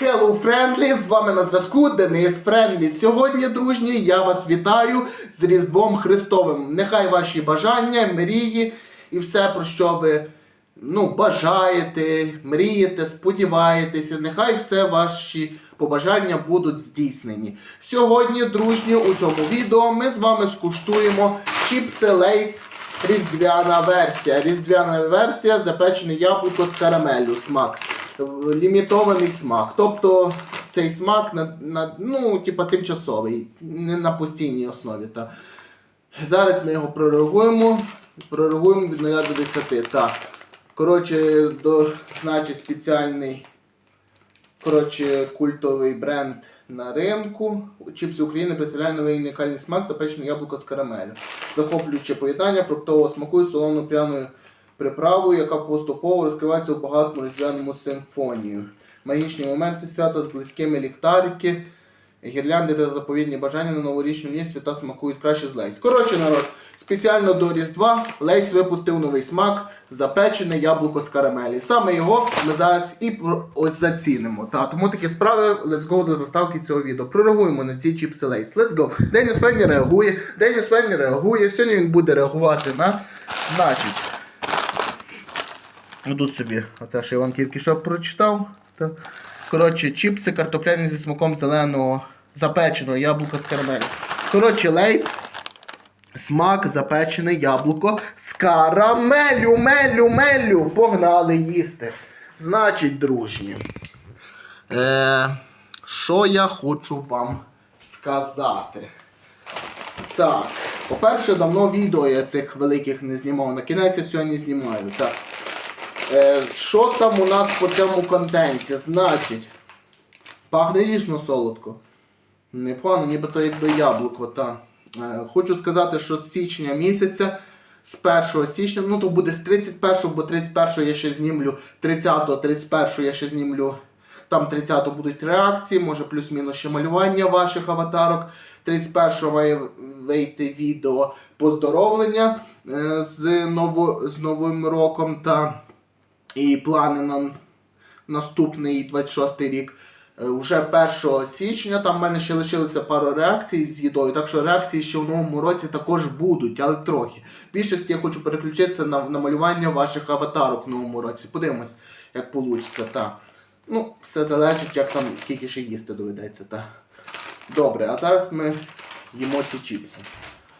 Hello, Friendly! З вами на зв'язку Денис Френдлі. Сьогодні, дружні, я вас вітаю з Різдвом Христовим. Нехай ваші бажання, мрії і все, про що ви ну, бажаєте, мрієте, сподіваєтеся, нехай все ваші побажання будуть здійснені. Сьогодні, дружні, у цьому відео ми з вами скуштуємо чіпси Лейс Різдвяна версія. Різдвяна версія запечене яблуко з карамеллю смак. Лімітований смак. Тобто цей смак на, на, ну, типа, тимчасовий, не на постійній основі. Та. Зараз ми його прореагуємо. Прореагуємо від 0 до 10. Так. Коротше, до, значить спеціальний коротше, культовий бренд на ринку. Чіпси України представляє новий унікальний смак запечене яблуко з карамелю. Захоплююче поєднання фруктового смаку і солоно пряною приправою, яка поступово розкривається у багатому різдвяному симфонію. Магічні моменти свята з близькими ліхтарики, гірлянди та заповідні бажання на новорічну ніч свята смакують краще з лейс. Коротше, народ, спеціально до Різдва Лейс випустив новий смак запечене яблуко з карамелі. Саме його ми зараз і ось зацінимо. Та, тому такі справи, let's go до заставки цього відео. Прореагуємо на ці чіпси Лейс. Let's go. Деніс Фенні реагує, Деніс Фенні реагує. Сьогодні він буде реагувати на значить. Тут собі, оце що я вам тільки що прочитав. Та. Коротше, чіпси картопляні зі смаком зеленого запеченого яблука з карамелю. Коротше, лейс. Смак запечене яблуко з карамелю, мелю, мелю. Погнали їсти. Значить, дружні. Е, що я хочу вам сказати? Так, по-перше, давно відео я цих великих не знімав. На кінець я сьогодні знімаю. Так. Е, що там у нас по цьому контенті? Значить, пахне дійсно солодко. Непогано, нібито якби яблуко, та. Е, хочу сказати, що з січня місяця, з 1 січня, ну то буде з 31, бо 31 я ще знімлю, 30, 31 я ще знімлю. Там 30 будуть реакції, може плюс-мінус ще малювання ваших аватарок. 31 має вийти відео поздоровлення е, з, ново, з Новим роком та і плани на наступний 26 рік. Е, Уже 1 січня там в мене ще лишилося пару реакцій з їдою, так що реакції ще в новому році також будуть, але трохи. В більшості я хочу переключитися на, на малювання ваших аватарок в новому році. Подивимось, як вийде. Та. Ну, все залежить, як там скільки ще їсти доведеться. Та. Добре, а зараз ми їмо ці чіпси.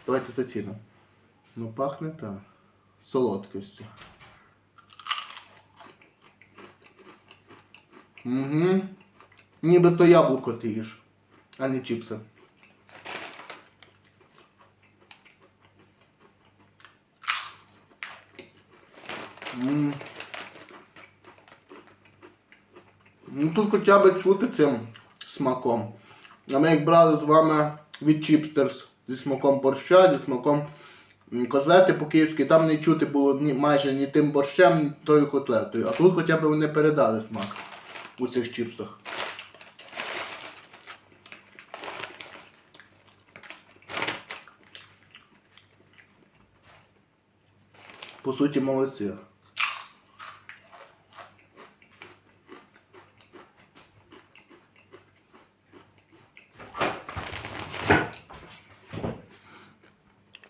Давайте зацінимо. Ну, пахне так. Солодкістю. Угу. Нібито яблуко ти їш, а не чіпси. Ну тут хоча б чути цим смаком. А ми як брали з вами від Чіпстерс зі смаком борща, зі смаком котлети по-київськи, там не чути було ні, майже ні тим борщем, ні тою котлетою. А тут хоча б вони передали смак у цих чіпсах. По суті, молодці.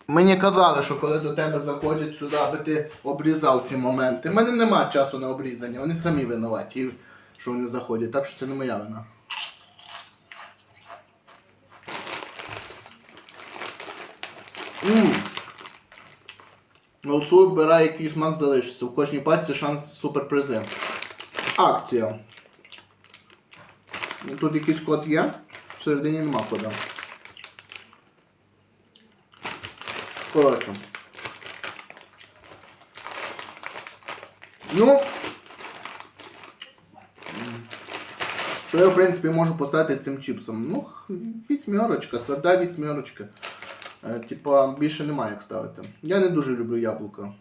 Мені казали, що коли до тебе заходять сюди, аби ти обрізав ці моменти. У мене немає часу на обрізання, вони самі винуваті, що вони заходять, так що це не моя вина. Голосуй, вбирай, який смак залишиться. У кожній пачці шанс суперпризи. Акція. Ну, Тут якийсь код є, всередині нема кода. Коротше. Ну. Що я, в принципі, можу поставити цим чіпсом? Ну, вісьмерочка, тверда вісьмерочка. Е, Типа, більше немає як ставити. Я не дуже люблю яблука.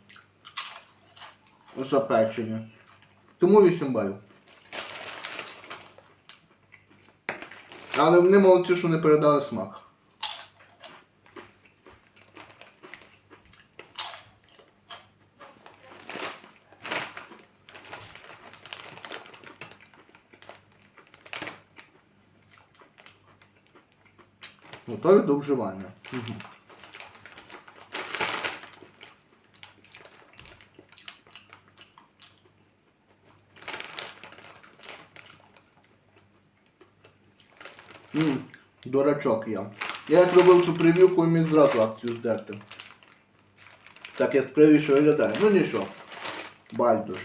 Запечені. Тому 8 балів. Але вони молодці, що не передали смак. До вживання. Угу. Ммм, дурачок я. Я як робив цю прев'юку і міг зразу акцію здерти. Так я яскравіше виглядає. Ну нічого. Байдуже.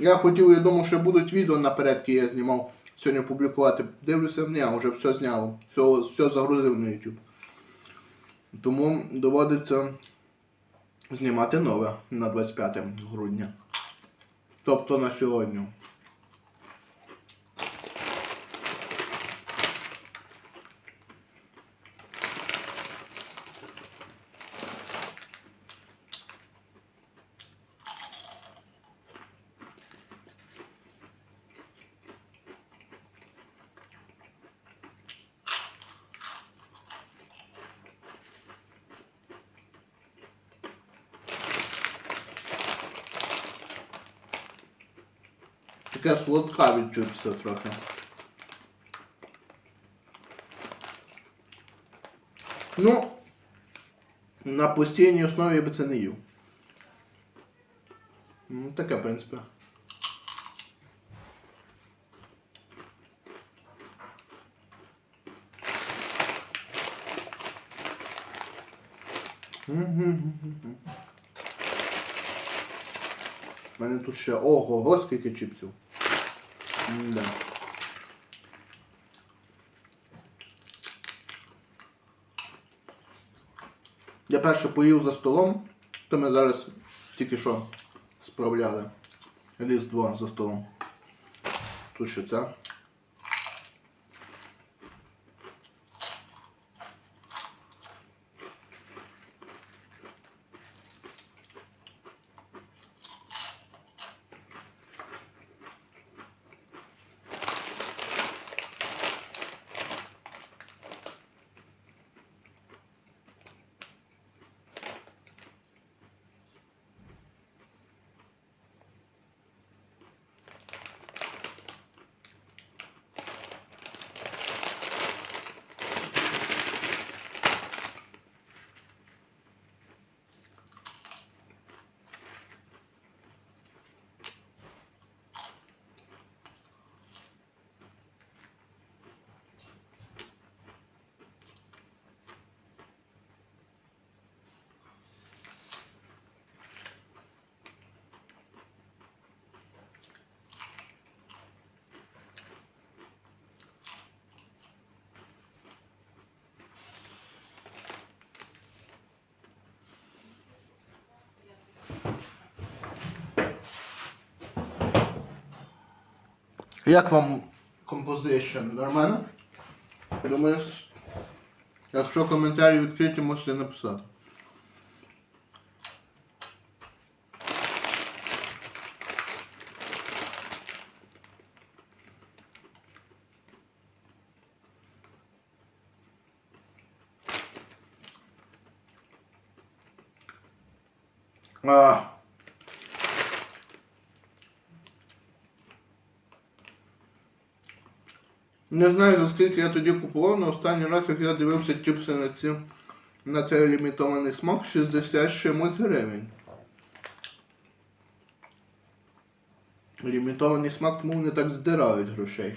Я хотів, я думав, що будуть відео наперед, які я знімав сьогодні публікувати. Дивлюся, ні, вже все зняв. Все, все загрузив на YouTube. Тому доводиться знімати нове на 25 грудня. Тобто на сьогодні. Таке солодка від трохи. Ну, на постійній основі я би це не їв. Ну, таке, в принципі. Мгм. У мене тут ще ого-го, скільки чіпсів. Да. Я перше поїв за столом, то ми зараз тільки що справляли. 2 за столом. Тут ще це. Як вам композиція? Нормально? Думаю, якщо коментарі відкриті, можете написати. А. Не знаю за скільки я тоді купував, але останній раз, як я дивився чіпси на ці на цей лімітований смак 60 чимось гривень. Лімітований смак, тому вони так здирають грошей.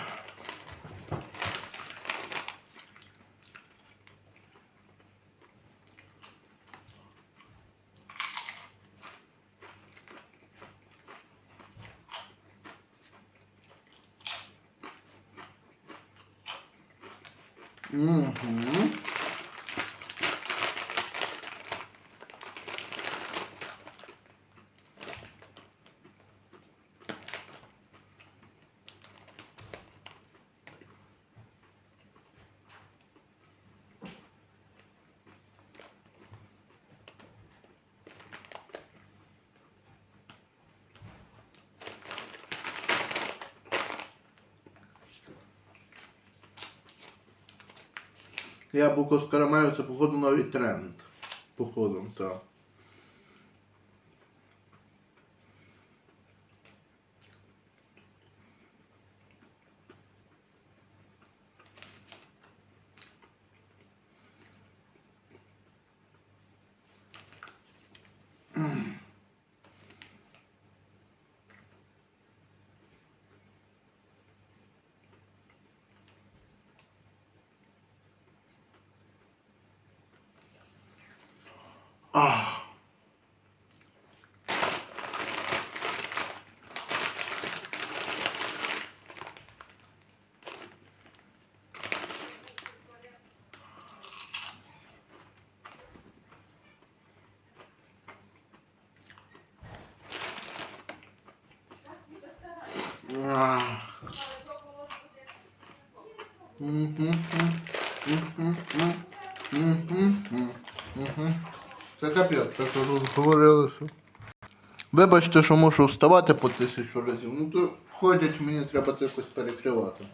Яблуко з карамелю це, походу, новий тренд. Походу, так. Капець, так розговорилися. Вибачте, що мушу вставати по тисячу разів. Ну то входять, мені треба якось перекривати.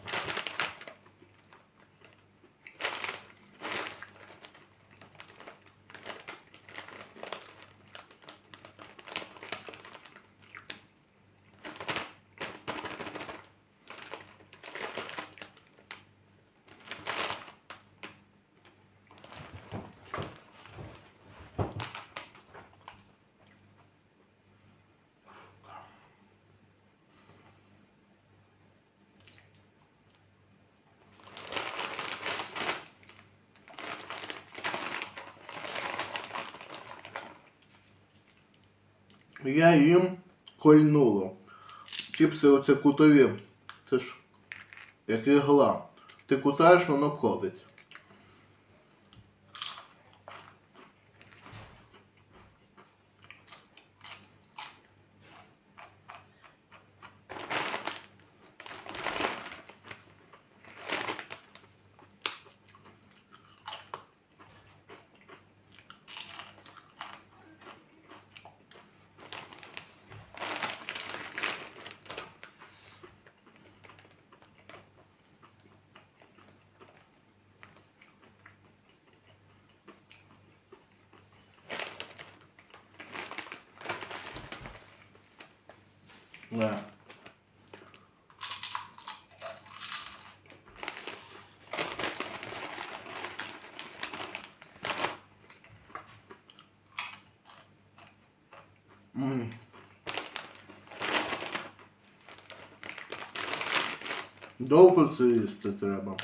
Я їм кольнуло. Чіпси оце кутові. Це ж як ігла. Ти кусаєш, воно колить. М. Довго це їсти треба.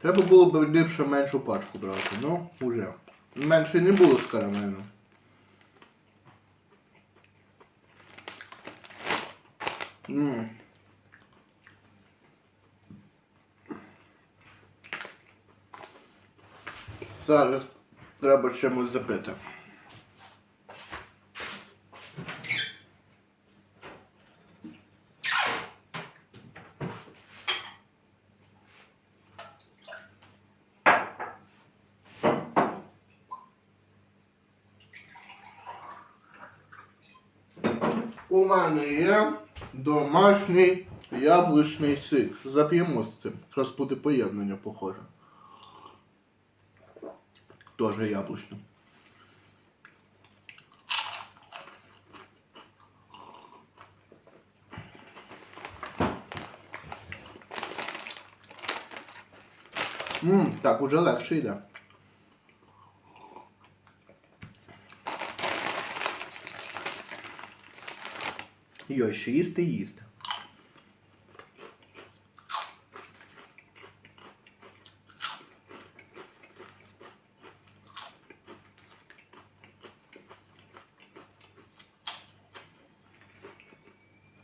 Треба було б ліпше меншу пачку брати, ну, уже. Менше не було з карамелем. М. Зараз треба чимось запити. У мене є домашній яблучний сік. Зап'ємо з цим. Якраз буде поєднання похоже. Тоже яблучний. Ммм, так, уже легше йде. Йой, ще їсти і їсти.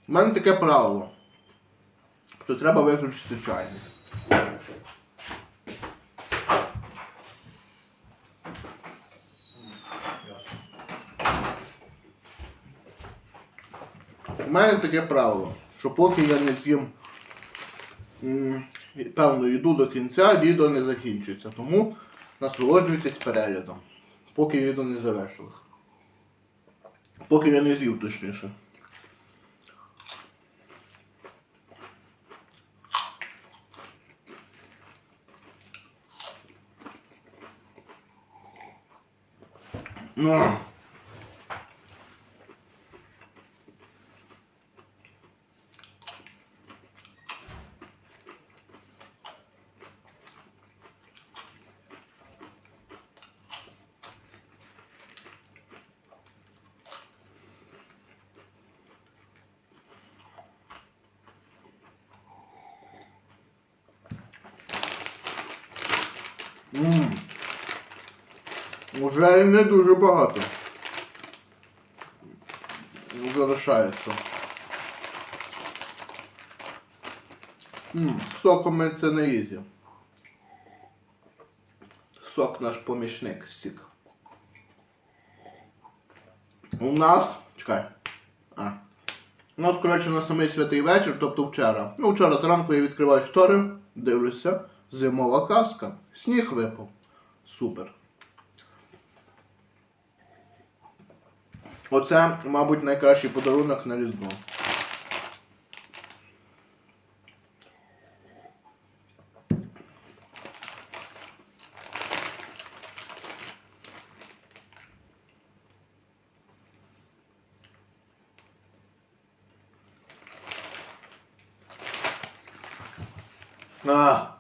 У мене таке правило, що треба виключити чайник. У мене таке правило, що поки я не з'їм певну їду до кінця, відео не закінчується. Тому насолоджуйтесь переглядом, поки відео не завершилось. Поки я не з'їв точніше. Ну. Ммм. Уже не дуже багато. Залишається. Ммм, соком це не їздив. Сок наш помічник сік. У нас. Чекай. А. У нас, коротше, на самий святий вечір, тобто вчора. Ну, вчора зранку я відкриваю штори, дивлюся, зимова казка. Сніг випав. Супер. Оце, мабуть, найкращий подарунок на Різдво. А.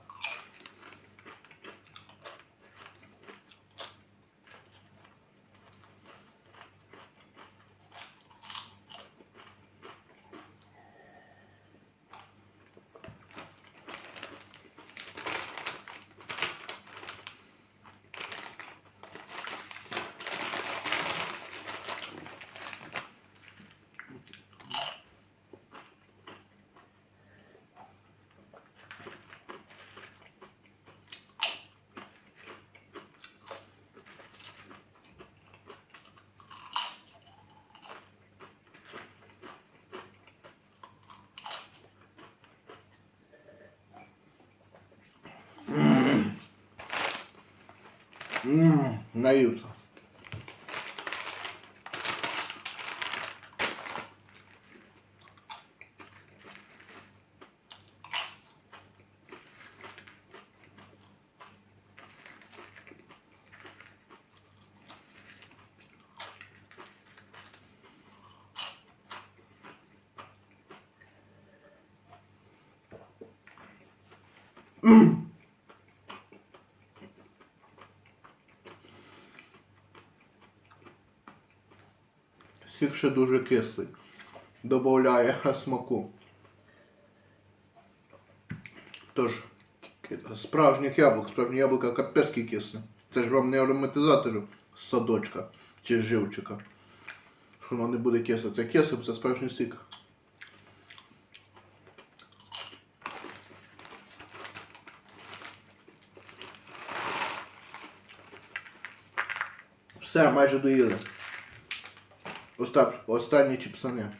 Ммм, наївся. Сік ще дуже кислий. Добавляє смаку. Тож, справжніх яблук, справжні яблука капецькі кисне. Це ж вам не ароматизатор з садочка чи живчика. Що воно не буде кисле. Це кисле, це справжній сік. Все, майже доїли. Остап, останні чіпсани.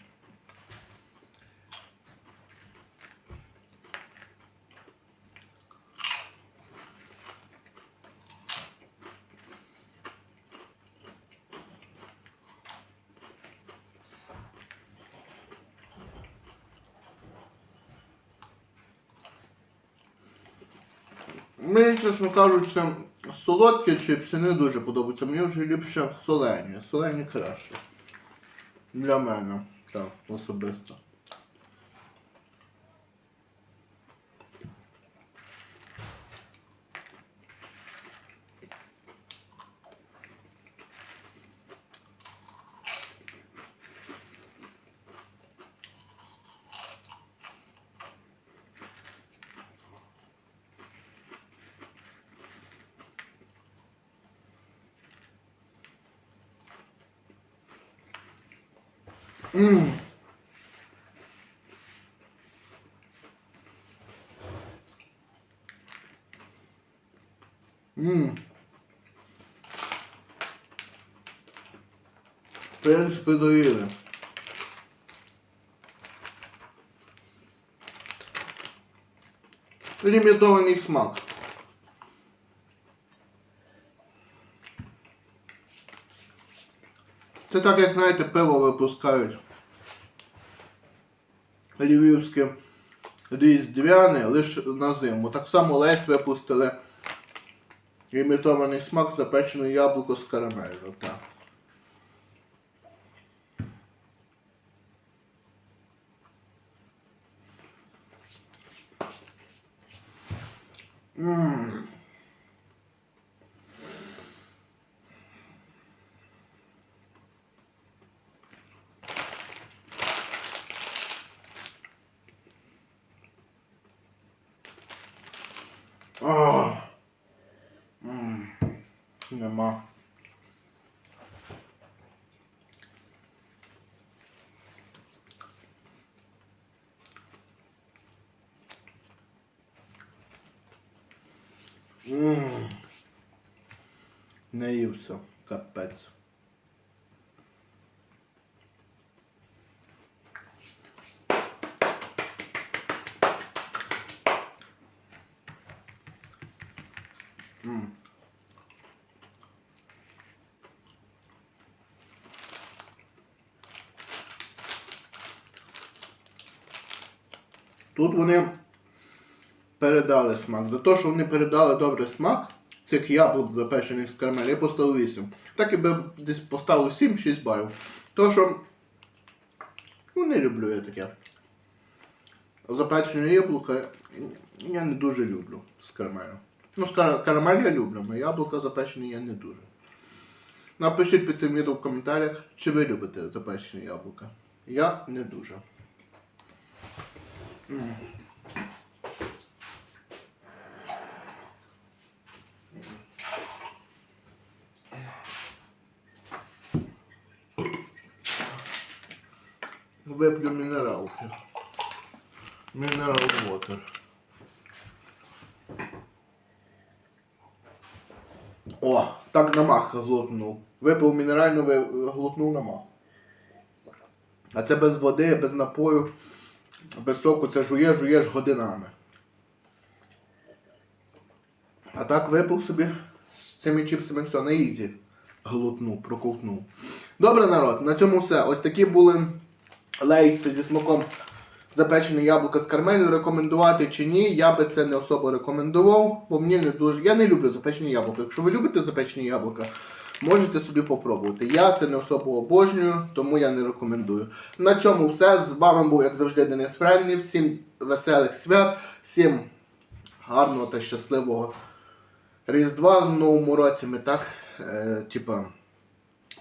Мені, чесно кажучи, солодкі чипси не дуже подобаються. Мені вже ліпше солені. Солені краще. Для мене, так, особисто. Ммм. Ммм. В принципі, доїли. Лімітований смак. Це так, як знаєте, пиво випускають. Львівське різдвяне лише на зиму. Так само Лесь випустили імітований смак запечене яблуко з карамелью. Так. Ммм. Ах. М, Нема. М. Не ївся, капець. М. Тут вони передали смак. За те, що вони передали добрий смак цих яблук запечених з карамелі, я поставив 8. Так і би десь поставив 7-6 балів. То що ну, не люблю я таке. Запечені яблука я не дуже люблю з карамелю. Ну, з кара- карамель я люблю, але яблука запечені я не дуже. Напишіть під цим відео в коментарях, чи ви любите запечені яблука. Я не дуже. М. Вип'ю мінералки. Мінерал water. О, так на мах глотнув. Випив мінеральну, глотнув на мах. А це без води, без напою, без соку, це жуєш, жуєш годинами. А так випив собі з цими чіпсами все на ізі. Глотнув, проковтнув. Добре, народ, на цьому все. Ось такі були лейси зі смаком запечене яблуко з кармелю. Рекомендувати чи ні, я би це не особо рекомендував, бо мені не дуже. Я не люблю запечені яблука. Якщо ви любите запечені яблука, можете собі попробувати. Я це не особо обожнюю, тому я не рекомендую. На цьому все. З вами був, як завжди, Денис Френлі. Всім веселих свят, всім гарного та щасливого Різдва в новому році. Ми так, е, типа,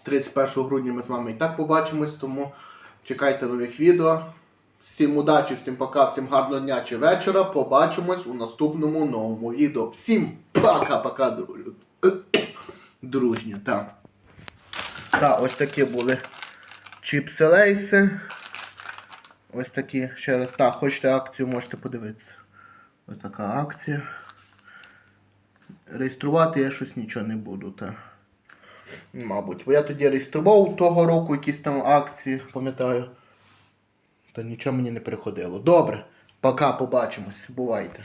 31 грудня ми з вами і так побачимось, тому чекайте нових відео. Всім удачі, всім пока, всім гарного дня чи вечора. Побачимось у наступному новому відео. Всім пока-пока, друзі. Дружні, так. Так, ось такі були чіпси лейси. Ось такі ще раз. Так, хочете акцію, можете подивитися. Ось така акція. Реєструвати я щось нічого не буду, так. Мабуть. Бо я тоді реєстрував того року якісь там акції, пам'ятаю. Та нічого мені не приходило. Добре, пока побачимось. Бувайте.